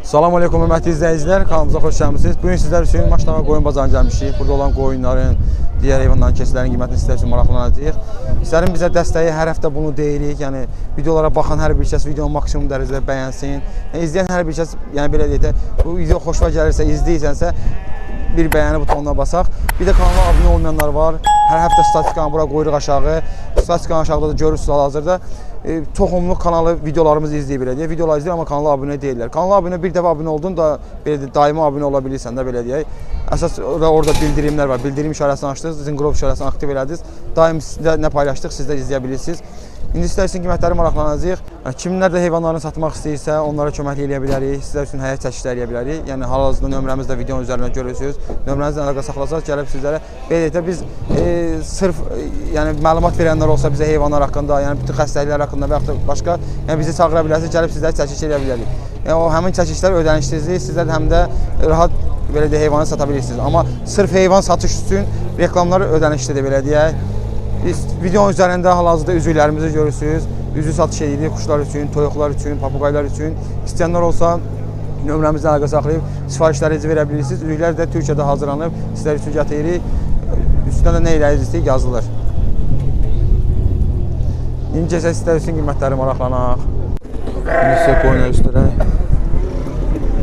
Salam aleykum hörmətli izləyicilər, kanalımıza xoş gəlmisiniz. Bu gün sizlər üçün Maçdağa qoyun bazarına. Burada olan qoyunların, digər heyvanların, keçilərin qiymətini sizlər üçün maraqlanacağıq. Sizlərin bizə dəstəyi hər həftə bunu deyirik. Yəni videolara baxan hər bir kəs videonu maksimum dərəcədə bəyənsin. Yəni, izləyən hər bir kəs, yəni belə deyək bu video xoşuna gəlirsə, izləyirsənsə bir bəyəni butonuna basaq. Bir də kanala abunə olmayanlar var. Hər həftə statistikanı bura qoyuruq aşağı. Statistikanı aşağıda da görürsünüz hal-hazırda. E, toxumluq kanalı videolarımızı deyək. Videolar izləyir amma kanala abunə deyirlər. Kanala abunə bir dəfə abunə oldun da belə daimi abunə ola bilirsən də belə deyək. Əsas orada, bildirimlər var. Bildirim işarəsini açdınız, zınqrov işarəsini aktiv elədiniz. Daim sizdə nə paylaşdıq, siz də izləyə bilirsiniz. İndi sizlər üçün qiymətləri maraqlanacağıq. Yəni, Kimlər də heyvanlarını satmaq istəyirsə, onlara köməklik eləyə bilərik. Sizlər üçün həyat çəkişləri eləyə bilərik. Yəni hal-hazırda nömrəmiz də videonun üzərində görürsüz. Nömrənizlə əlaqə saxlasaq gəlib sizlərə belə də biz e, sırf e, yəni məlumat verənlər olsa bizə heyvanlar haqqında, yəni bütün xəstəliklər haqqında və yaxud da başqa, yəni bizi çağıra bilərsiniz, gəlib sizlərə çəkiş eləyə bilərik. Yəni o həmin çəkişlər ödənişsizdir. Sizlər həm də rahat belə deyək heyvanı sata bilirsiniz. Amma sırf heyvan satış üçün reklamlar ödənişlidir belə deyək. Videonun üzərində hal-hazırda üzüklərimizi görürsünüz. Üzü satış edirik quşlar üçün, toyuqlar üçün, papuqaylar üçün. İstəyənlər olsa nömrəmizlə əlaqə saxlayıb sifarişlərinizi verə bilirsiniz. Üzüklər də Türkiyədə hazırlanıb sizlər üçün gətiririk. Üstünə də nə eləyirsiniz yazılır. İndi keçək sizlər üçün qiymətləri maraqlanaq. İndi sizə qoyun göstərək.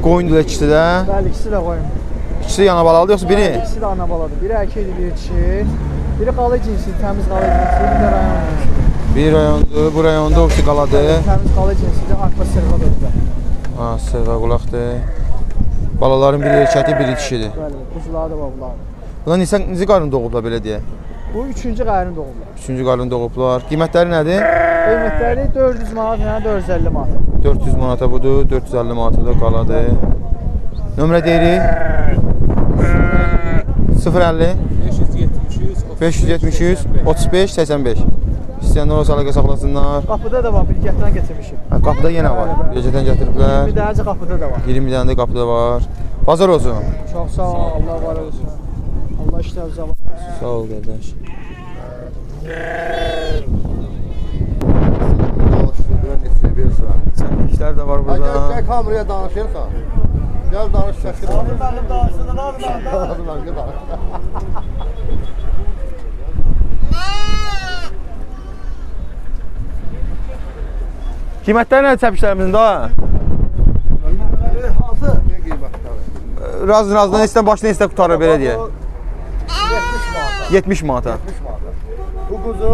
Qoyun da ikisi də. Bəli, ikisi də qoyun. İkisi yana balalıdır yoxsa biri? İkisi də ana baladır. Biri erkəkdir, biri dişi. Biri qalı cinsi, təmiz qalı cinsi, bir də rayon cinsi. Bir rayondur, bu rayonda o qaladır. Təmiz qalı cinsidir, arpa sırğa dözdə. Ha, sırğa qulaqdır. Balaların biri erkəkdir, biri dişidir. Bəli, quzuları da var bunların. Bunlar neçə neçə qarın doğublar belə deyə? Bu üçüncü qayırın doğumlar. Üçüncü qarın doğublar. Qiymətləri nədir? Qiymətləri 400 manat, yəni 450 manat. 400 manata budur, 450 manata da qaladır. Nömrə deyirik. 050 573 35 85. İstəyənlər olsa əlaqə saxlasınlar. Qapıda da var, bir gətdən gətirmişik. Ha, qapıda yenə var. Gecədən gətiriblər. Bir dənəcə qapıda da var. 20 dənə də qapıda var. Bazar olsun. Çox sağ ol, Allah var olsun. Allah işlərinizi var. Sağ ol qardaş. Çəkilişlər də var burada. gel kameraya danışırsan. Gel danış şəkil. Mənim danışsın, nə oldu? Danış, danış. Qiymətləri nədir çəkilişlərimizin daha? Hansı? Ne qiymətləri? Raz razdan istən başdan istə qutarır belə deyə. 70 manata. 70 manata. 70 manata. Bu kuzu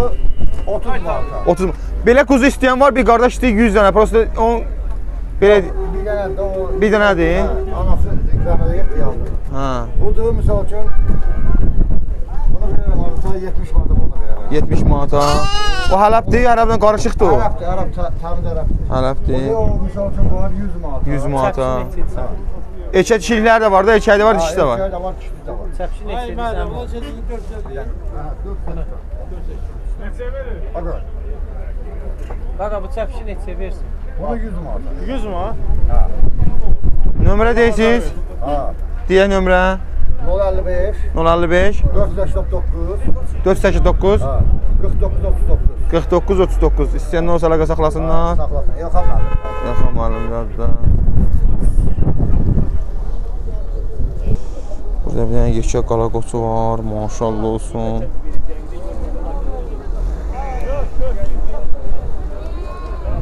30 manata. 30. Belə kuzu istəyən var, bir qardaş istəyir 100 dənə. Prosta on belə dənə də o... bir dənədir. Hə, Anası iqramada getdi yandı. Ha. Budur misal üçün. Bunu verirəm arasına 70 manata bunu verirəm. 70 manata. O hələbdir, ərəblə qarışıqdır o. Ərəbdir, Ərəb, tə- təmiz Ərəbdir. Hələbdir. Bu o misal üçün bu var 100 manata. 100 manata. Hə. Erkək dişiliklər də var da, erkək də var, dişi də var. Erkək də var, dişi də var. Çəpşin etsin. Hə, 4 manata. Bakın, Qaqa bu çəpşin etsə versin. Bunu 100 manata. 100 mu? Nömrə deyirsiniz? Ha. Deyə nömrə 055 055 489 489 ha 49 39. 49 39. İstəyənlər olsa əlaqə saxlasınlar. Saxlasın. Elxan müəllim. Yaxın müəllimlər də. Burada bir dənə yekə qala qoçu var, maşallah olsun.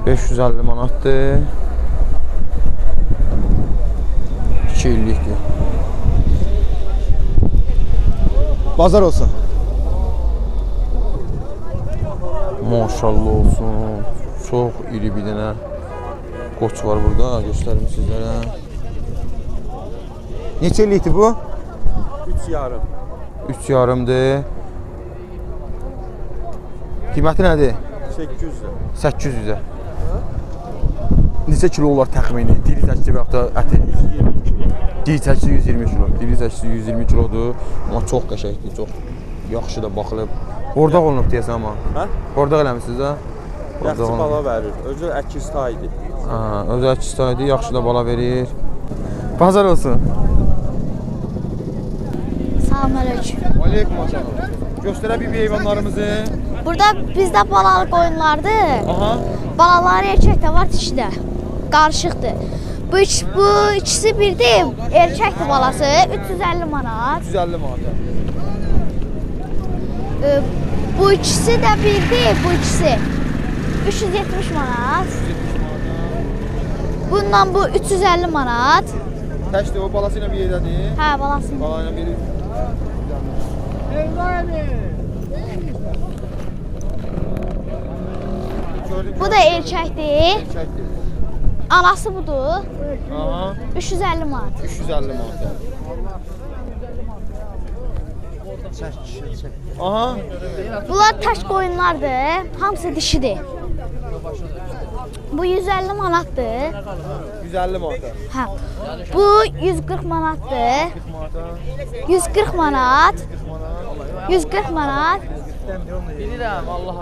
...550 manatdır. 2 illikdir. Bazar olsun. Maşallah olsun. Çox iri bir dənə qoç var burada. Göstərim sizlərə. Neçə illikdir bu? 3 yarım. 3 yarımdır. Qiyməti nədir? 800 lira. 800-ə. Neçə kilo olar təxmini? Diri çəkisi və yaxud da əti? 122. Diri çəkisi 120 kilo. Diri çəkisi 120 kilodur. Amma çox qəşəngdir, çox yaxşı da baxılıb. Ordaq olunub deyəsən amma. Hə? Ordaq eləmisiniz ha? Yaxşı bala verir. Özü əkiz taydı. Ha, öz əks saydı, yaxşı da bala verir. Bazar olsun. Selamünaleyküm. Aleyküm assalam. Göstərə bir heyvanlarımızı. Burada bizdə balalıq oyunlardır. Aha. Balaları erkək də var, dişi də. Qarışıqdır. Bu üç, bu ikisi birdir. Erkəkdir balası 350 manat. 150 manat. Ee, bu ikisi də birdir, bu ikisi 370 manat. Bundan bu 350 manat. Təkdir o balası ilə bir yerdədir. Hə, balası. Bala ilə biri. Gördük. Bu da erkəkdir. Çəkdir. Anası budur. Aha. 350 manat. 350 manat. Aha. Bunlar tək qoyunlardır. Hamısı dişidir. Bu 150 manatdır. 150 manat. Hə. Bu 140 manatdır. 140 manat. 140 manat.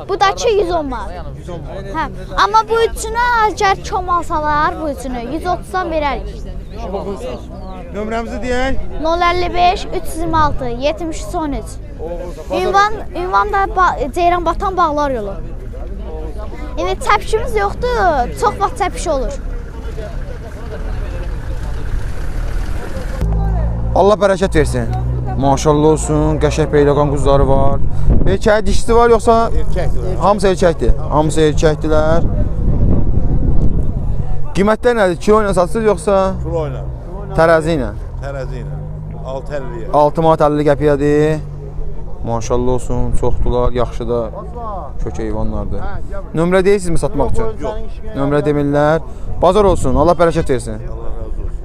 Bu da ki 110 manat. 110 manat. Hə. Amma bu üçünü əgər kom alsalar bu üçünü 130-dan verərik. Nömrəmizi deyək. 055 326 73 13. Ünvan ünvan da ba Ceyran Batan Bağlar yolu. İndi çəpişimiz yoxdur. Çox vaxt çəpiş olur. Allah bərəkət versin. Maşallah olsun, qəşəng peydakan quzuları var. Erkək dişisi var yoxsa Erkəkdir. hamısı erkəkdir? Hamısı erkəkdilər. Qiymətlər nədir? Kilo ilə satsınız yoxsa Kilo ilə, tərəzi ilə? tərəzi ilə. 6 50-yə. 6 manat 50 qəpiyadır. Maşallah olsun, çoxdular, yaxşı da kök heyvanlardır. Nömrə deyirsinizmi satmaq üçün? Yox. Nömrə demirlər. Bazar olsun, Allah bərəkət versin. Allah razı olsun.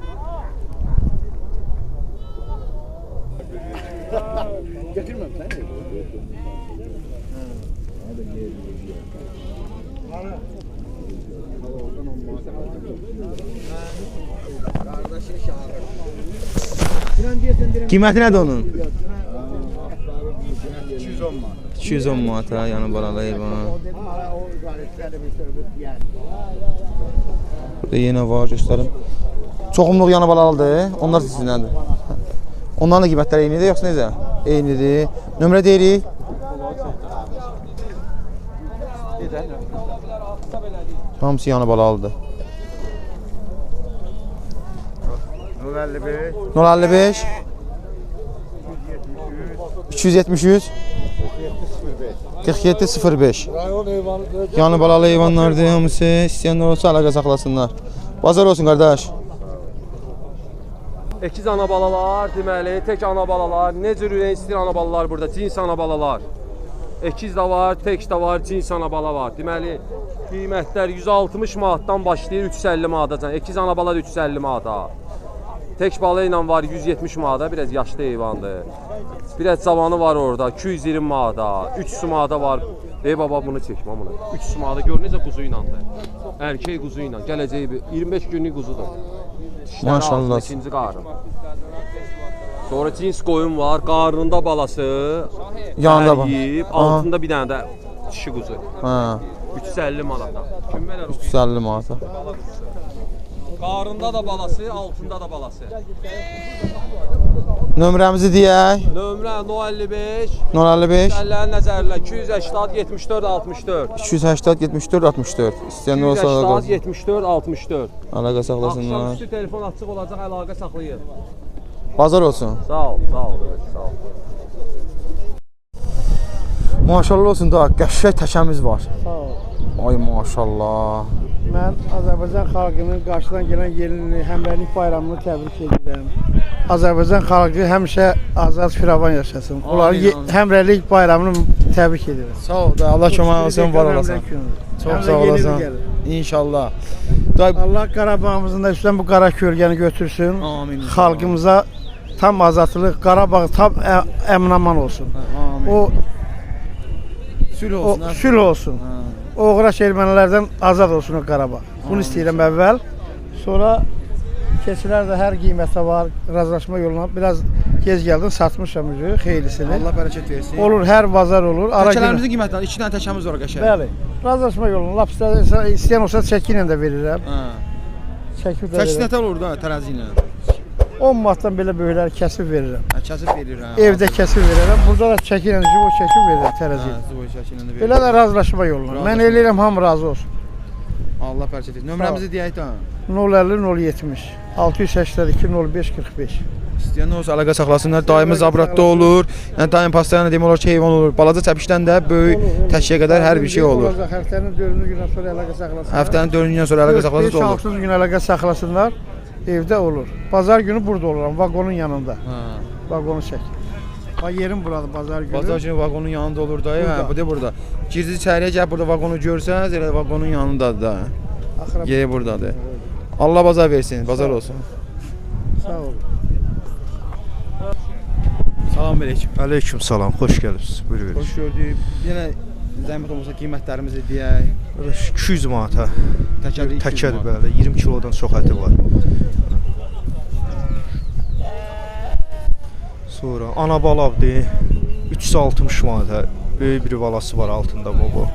Qiyməti nədir onun? 210 manat. 210 manata, yəni balalı heyvan. Burada yenə var, göstərim. Çoxumluq yanı balalıdır. Onlar sizinlədir. Onların da qiymətləri eynidir yoxsa necə? Eynidir. Nömrə deyirik. Hamısı yanı balalıdır. 055 055 273 47 05 Rayon Yanı balalı heyvanlardır hamısı. İstəyənlər olsa əlaqə saxlasınlar. Bazar olsun qardaş. Əkiz ana balalar, deməli, tək ana balalar, cür ürək istəyir burada, cins ana balalar. Əkiz də var, tək də var, cins ana bala var. Deməli, qiymətlər 160 manatdan başlayır 350 manatacan. Əkiz ana bala da 350 manata. Tək bala var 170 manata, biraz yaşlı heyvandır. Biraz cavanı var orada 220 manata, 3 sumada var. Ey baba bunu çəkmə bunu. 3 sumada gör necə quzu ilandır. Erkək quzu ilə gələcəyi bir 25 günlük quzudur. Dişləri Maşallah. ikinci qarın. Sonra cins qoyun var, qarnında balası. Yanında Aha. altında bir dənə də dişi quzu. Hə, 350 manata. Kim verər o? 350 manata. Qarnında da balası, altında da balası. Nömrəmizi deyək. Nömrə 055 055 Əllərin nəzərlə 280 74 64. 280 74 64. İstəyənlər olsa əlaqə 280 74 64. əlaqə saxlasınlar. Axşamüstü telefon açıq olacaq, əlaqə saxlayın. Bazar olsun. Sağ ol, sağ ol, sağ ol. Maşallah olsun da qəşəng təkəmiz var. Sağ ol. Ay maşallah. Mən Azərbaycan xalqının qarşıdan gələn yeni həmrəylik bayramını təbrik edirəm. Azərbaycan xalqı həmişə azad firavan yaşasın. Onları ye- amin. həmrəylik bayramını təbrik edirəm. Sağ ol da Allah kömək olsun, var olasan. Çox sağ olasan. İnşallah. Da Allah Qarabağımızın da üstdən bu qara kölgəni götürsün. Amin. Xalqımıza tam azadlıq, Qarabağ tam ə- əmin-aman olsun. Amin. O sülh o sülh olsun. Oğraş ermənilərdən azad olsun o Qarabağ. Bunu istəyirəm əvvəl. Sonra keçilər də hər qiymətə var, razılaşma yoluna biraz gec gəldin, satmışam üzü xeylisini. Allah bərəkət versin. Olur, hər bazar olur. Təkələrimizin qiymətləri 2 dənə təkəmiz var qəşəng. Bəli. Razılaşma yoluna lap istəyən, olsa çəki ilə də verirəm. Hə. Çəkib də nətər olur da tərəzi ilə? 10 manatdan belə böyükləri kəsib verirəm. Hə, kəsib verir hə. Evdə kəsib verirəm. Burada da çəki ilə jibo çəkib verirəm tərəzi. Hə, zıvoy şəkilində verir. Belə də razılaşma yoluna. Mən eləyirəm hamı razı olsun. Allah bərəkət etsin. Nömrəmizi deyək də. 050 070 682 05 45. İstəyən olsa əlaqə saxlasınlar. Daimi zabratda olur. Yəni daim pastayla demək olar ki, heyvan olur. Balaca çəpişdən də böyük təşkiyə qədər hər bir şey olur. Həftənin 4-cü gündən sonra əlaqə saxlasınlar. Həftənin 4-cü gündən sonra əlaqə saxlasınlar olur. 5-6 gün əlaqə saxlasınlar. Evdə olur. Bazar günü burada oluram, vaqonun yanında. Hə. Vaqonu çək. Bax yerim buradır bazar günü. Bazar günü vaqonun yanında olur da. Burada. bu da burada. Girdiniz içəriyə gəlib burada vaqonu görsəniz, elə vaqonun yanındadır da. Axıra Yeri burdadır. Allah bazar versin, bazar olsun. sağ olun. Salam aleyküm. Aleyküm salam, xoş gəldiniz. Buyur verin. Xoş gördük. Yenə zəhmət olmasa qiymətlərimizi deyək. 200 manata. Təkəri 200 Təkər manat. bəli, 20 kilodan çox əti var. Sonra ana balaqdır. 360 manata. Böyük bir balası var altında bu bu.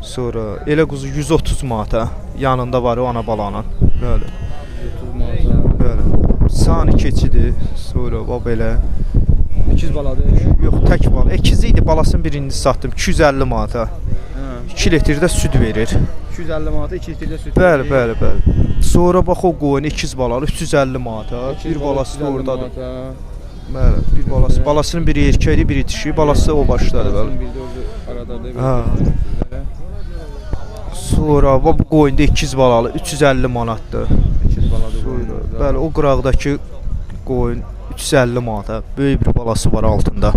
Sonra elə quzu 130 manata. Yanında var o ana balanın. Bəli. 30 manat. Bəli. Sani keçidir. Sonra bax belə. 200 baladır. Yox, tək bal. Əkizi idi, balasının birini satdım 250 manata. Hə. 2 litrdə süd verir. 250 manata 2 litrdə süd. Bəli, verir. bəli, bəli. Sonra bax o qoyun ikiz balalı 350 manata. Bir bala balası da 350 ordadır. manata. Bəli, bir balası. Balasının biri erkəkdir, biri dişi. Balası da o başdadır bəli. Bir də aradadır. Ha. Sonra bu qoyunda ikiz balalı 350 manatdır. 200 baladır. Sonra, bəli, o qıraqdakı qoyun 350 manata. Böyük bir balası var altında.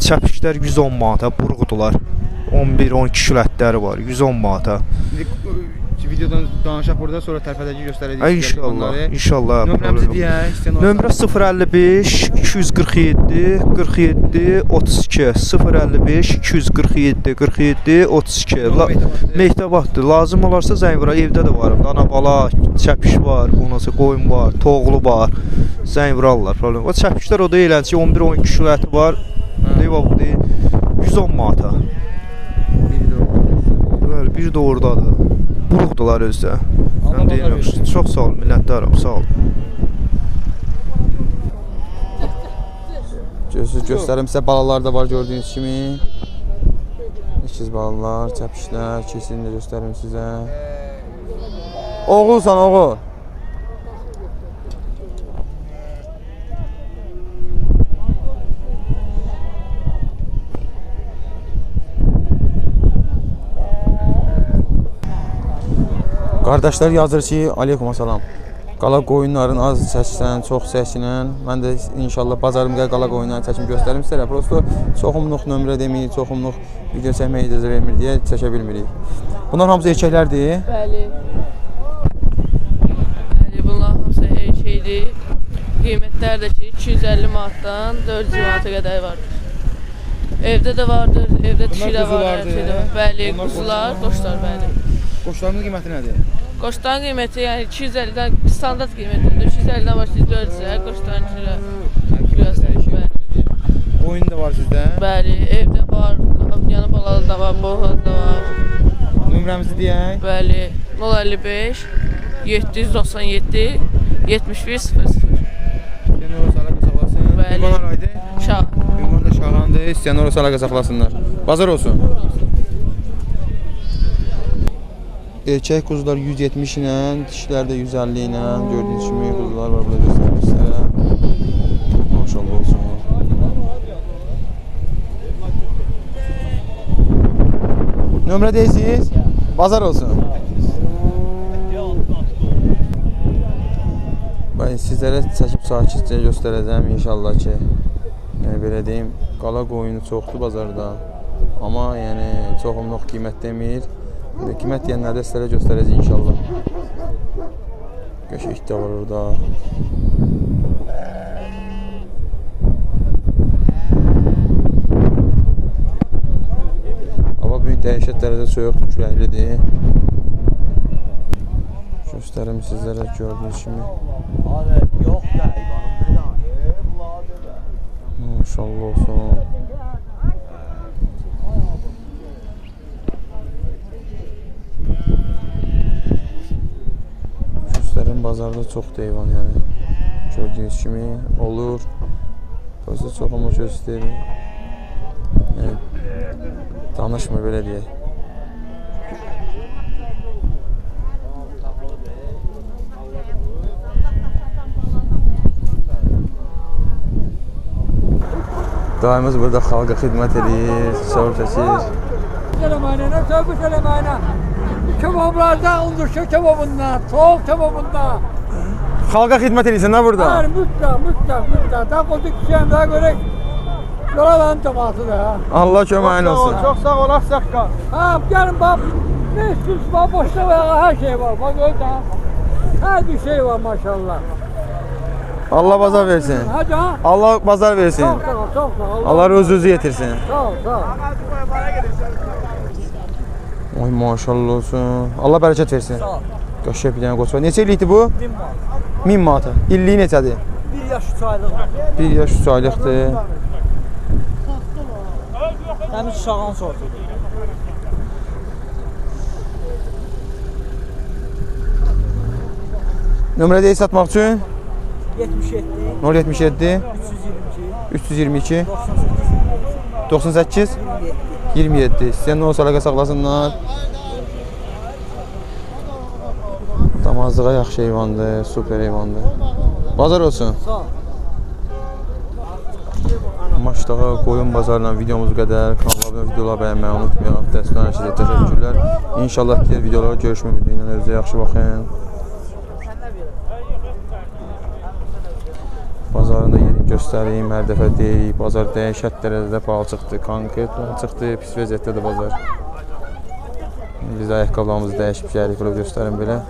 Çəpişlər 110 manata, burğudular. 11-12 kilo ətləri var, 110 manata. İndi videodan danışaq burada sonra tərpədəcək göstərəcəyik. Ay inşallah, inşallah. Nömrəmizi deyək. istəyən. Nömrə 055 247 47 32 055 247 47 32 La Mehtabatdır. Lazım olarsa zəng vura. Evdə də varım. Ana bala, çəpiş var, ondan sonra qoyun var, toğlu var. Zəng vurarlar. Problem. O çəpişlər o da eləncə 11-12 kilo əti var. Var bu deyil? 110 manata. Bəli, bir də ordadır. Buruqdular özdə. Mən deyirəm. Çox sağ ol, minnətdaram. Sağ ol. Gözünüz göstərim sizə balalar da var gördüyünüz kimi. İkiz balalar, çəpişlər, keçini də göstərim sizə. Oğulsan oğul. Qardaşlar yazır ki, aleykum salam. Qala qoyunların az çəksən, çox çəksinən. Mən də inşallah bazarımda qala qoyunların çəkim göstərim sizlərə. Prosto çoxumluq nömrə demir, çoxumluq video çəkməyə icazə vermir deyə çəkə bilmirik. Bunlar hamısı erkəklərdir. Bəli. Bəli, bunlar hamısı erkəkdir. Qiymətlər də ki 250 manatdan 400 manata qədər vardır. Evdə də vardır, evdə dişi də var, hər şey də var. Bəli, quzular, qoşlar, bəli. Qoşlarının qiyməti nədir? Qoşların qiyməti yəni 250-dən standart qiymətidir. 250-dən başlayır 400-ə, qoşların kilo biraz. Qoyun da var sizdə. Bəli, evdə var, yəni balalı da var, boğaz da var. Nömrəmizi deyək. Bəli, 055 797 71 00. Yəni orası əlaqə saxlasın. Bəli. Ünvan? Şah. Ünvan da Şahandır. İstəyən orası əlaqə saxlasınlar. Bazar olsun. Erkək quzular 170 ilə, dişilər də 150 ilə. Gördüyünüz kimi quzular var burada göstərim sizə. Maşallah olsun. Nömrə deyirsiz? Bazar olsun. Mən sizlərə çəkib sakitcə göstərəcəm inşallah ki. Yəni belə deyim, qala qoyunu çoxdur bazarda. Amma yəni çoxumluq qiymət demir. Qiymət deyənlərdə sizlərə göstərəcək inşallah. Qəşəng də var orada. Hava bu gün dəhşət dərəcədə soyuqdur, küləklidir. Göstərim sizlərə gördüyünüz kimi. Maşallah olsun. bazarda çox heyvan yəni. Gördüyünüz kimi olur. Özü çox amma göstərir. Yəni danışmır belə deyək. Daimiz burada xalqa xidmət edir, çavur çəkir. Sələmənə, çavur sələmənə. Kebaplarda undurşu kebabında, soğuk kebabında. Xalqa xidmət edirsən də burada? Her mütla, mütla, mütla. Da koyduk kişiyen daha göre yola lan cemaati de ha. Allah köməyin olsun. Çok sağ ol Aksakkal. Ha gelin bak. Ne istiyorsun bak boşta var her şey var. Bak öyle ha. Her bir şey var maşallah. Allah bazar versin. Hadi ha. Allah bazar versin. Çok sağ ol, çok sağ ol. Allah özünüzü yetirsin. Sağ ol, sağ ol. Oy maşallah olsun. Allah bərəkət versin. Sağ ol. Qəşəng bir dənə qoç var. Neçə illikdir bu? 1000 manata. İlliyi neçədir? Bir yaş üç aylık. 1 yaş 3 aylıqdır. Temiz şahan sordu. Nömrə deyə satmaq üçün 77, 077 322, 322 98 27. Sizə nə olsa əlaqə saxlasınlar. Damazlığa yaxşı heyvandır, super heyvandır. Bazar olsun. Maçdağa qoyun bazarla videomuz qədər. Kanala abunə videoları bəyənməyi unutmayaq. Dəstəklər sizə təşəkkürlər. İnşallah digər videolara görüşmək ümidi ilə özünüzə yaxşı. Göstəreyim. Hər dəfə deyirik, bazar dəhşət dərəcədə palçıqdır, konkret palçıqdır, pis vəziyyətdədir bazar. Biz ayaqqabılarımızı dəyişib gəlirik, bura göstərim belə.